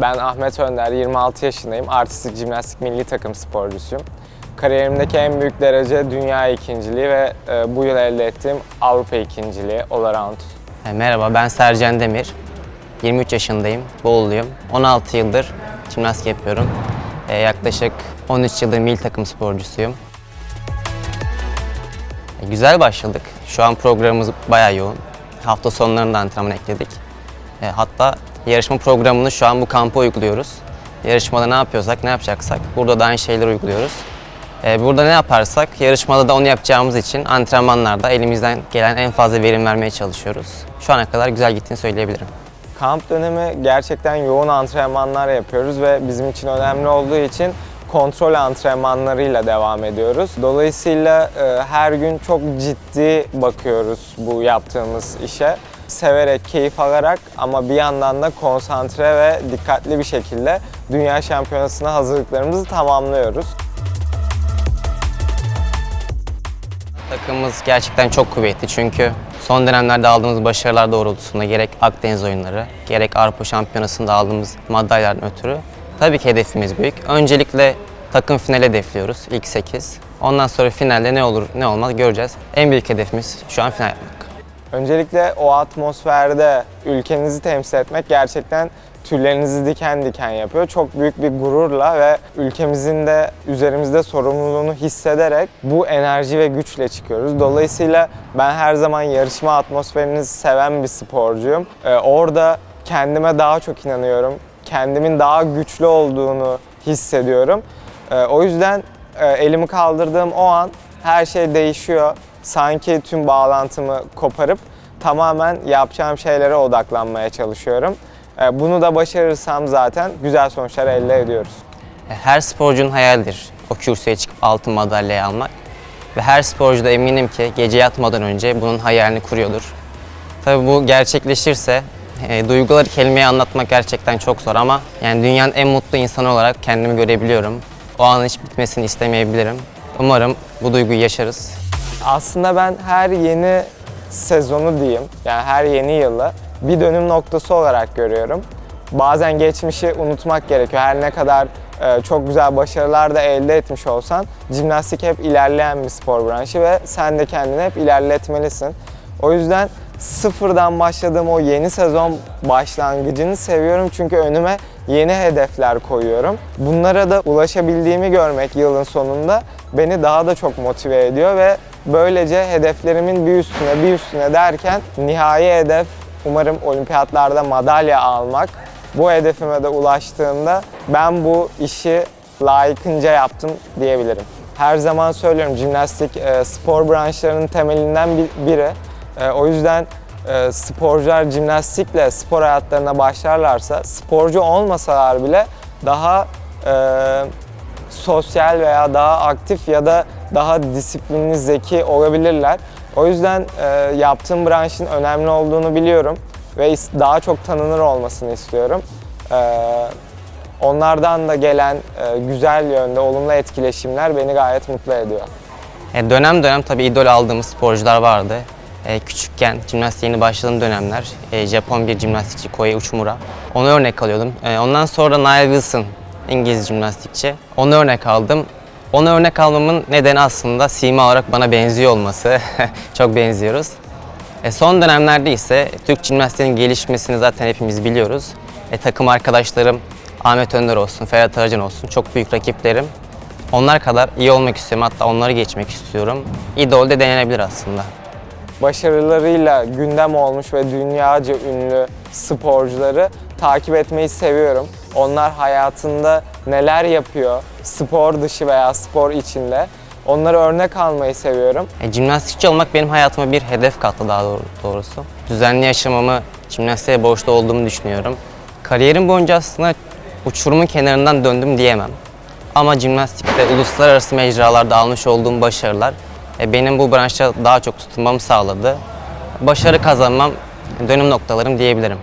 Ben Ahmet Önder, 26 yaşındayım. Artistik jimnastik milli takım sporcusuyum. Kariyerimdeki en büyük derece dünya ikinciliği ve e, bu yıl elde ettiğim Avrupa ikinciliği all around. E, Merhaba, ben Sercan Demir. 23 yaşındayım, Bolu'luyum. 16 yıldır jimnastik yapıyorum. E, yaklaşık 13 yıldır milli takım sporcusuyum. Güzel başladık. Şu an programımız bayağı yoğun. Hafta sonlarında antrenman ekledik. Hatta yarışma programını şu an bu kampa uyguluyoruz. Yarışmada ne yapıyorsak, ne yapacaksak burada da aynı şeyleri uyguluyoruz. E, burada ne yaparsak yarışmada da onu yapacağımız için antrenmanlarda elimizden gelen en fazla verim vermeye çalışıyoruz. Şu ana kadar güzel gittiğini söyleyebilirim. Kamp dönemi gerçekten yoğun antrenmanlar yapıyoruz ve bizim için önemli olduğu için kontrol antrenmanlarıyla devam ediyoruz. Dolayısıyla e, her gün çok ciddi bakıyoruz bu yaptığımız işe. Severek, keyif alarak ama bir yandan da konsantre ve dikkatli bir şekilde Dünya Şampiyonası'na hazırlıklarımızı tamamlıyoruz. Takımımız gerçekten çok kuvvetli çünkü son dönemlerde aldığımız başarılar doğrultusunda gerek Akdeniz oyunları, gerek Avrupa Şampiyonası'nda aldığımız madalyalardan ötürü tabii ki hedefimiz büyük. Öncelikle takım finale hedefliyoruz ilk 8. Ondan sonra finalde ne olur ne olmaz göreceğiz. En büyük hedefimiz şu an final yapmak. Öncelikle o atmosferde ülkenizi temsil etmek gerçekten tüylerinizi diken diken yapıyor. Çok büyük bir gururla ve ülkemizin de üzerimizde sorumluluğunu hissederek bu enerji ve güçle çıkıyoruz. Dolayısıyla ben her zaman yarışma atmosferini seven bir sporcuyum. Ee, orada kendime daha çok inanıyorum. Kendimin daha güçlü olduğunu hissediyorum. Ee, o yüzden e, elimi kaldırdığım o an her şey değişiyor. Sanki tüm bağlantımı koparıp tamamen yapacağım şeylere odaklanmaya çalışıyorum. Ee, Bunu da başarırsam zaten güzel sonuçlar elde ediyoruz. E, Her sporcunun hayaldir o kürsüye çıkıp altın madalyayı almak. Ve her sporcu da eminim ki gece yatmadan önce bunun hayalini kuruyordur. Tabii bu gerçekleşirse e, duyguları kelimeye anlatmak gerçekten çok zor ama yani dünyanın en mutlu insanı olarak kendimi görebiliyorum. O anın hiç bitmesini istemeyebilirim. Umarım bu duyguyu yaşarız. Aslında ben her yeni sezonu diyeyim, yani her yeni yılı bir dönüm noktası olarak görüyorum. Bazen geçmişi unutmak gerekiyor. Her ne kadar e, çok güzel başarılar da elde etmiş olsan, jimnastik hep ilerleyen bir spor branşı ve sen de kendini hep ilerletmelisin. O yüzden sıfırdan başladığım o yeni sezon başlangıcını seviyorum çünkü önüme yeni hedefler koyuyorum. Bunlara da ulaşabildiğimi görmek yılın sonunda beni daha da çok motive ediyor ve böylece hedeflerimin bir üstüne bir üstüne derken nihai hedef umarım olimpiyatlarda madalya almak. Bu hedefime de ulaştığımda ben bu işi layıkınca yaptım diyebilirim. Her zaman söylüyorum jimnastik e, spor branşlarının temelinden bir- biri. E, o yüzden e, sporcular jimnastikle spor hayatlarına başlarlarsa sporcu olmasalar bile daha sosyal veya daha aktif ya da daha disiplinli, zeki olabilirler. O yüzden e, yaptığım branşın önemli olduğunu biliyorum ve daha çok tanınır olmasını istiyorum. E, onlardan da gelen e, güzel yönde olumlu etkileşimler beni gayet mutlu ediyor. E, dönem dönem tabii idol aldığımız sporcular vardı. E, küçükken jimnastiğe yeni başladığım dönemler e, Japon bir jimnastikçi Koei Uchimura. Onu örnek alıyordum. E, ondan sonra Niall Wilson İngiliz jimnastikçi. Onu örnek aldım. Onu örnek almamın nedeni aslında sima olarak bana benziyor olması. Çok benziyoruz. E, son dönemlerde ise Türk jimnastiğinin gelişmesini zaten hepimiz biliyoruz. E, takım arkadaşlarım Ahmet Önder olsun, Ferhat Arıcan olsun çok büyük rakiplerim. Onlar kadar iyi olmak istiyorum hatta onları geçmek istiyorum. İdol de denenebilir aslında. başarılarıyla gündem olmuş ve dünyaca ünlü sporcuları takip etmeyi seviyorum. Onlar hayatında neler yapıyor, spor dışı veya spor içinde. Onları örnek almayı seviyorum. E, jimnastikçi olmak benim hayatıma bir hedef kattı daha doğru- doğrusu. Düzenli yaşamamı jimnastiğe borçlu olduğumu düşünüyorum. Kariyerim boyunca aslında uçurumun kenarından döndüm diyemem. Ama jimnastikte uluslararası mecralarda almış olduğum başarılar e, benim bu branşta daha çok tutunmamı sağladı. Başarı kazanmam dönüm noktalarım diyebilirim.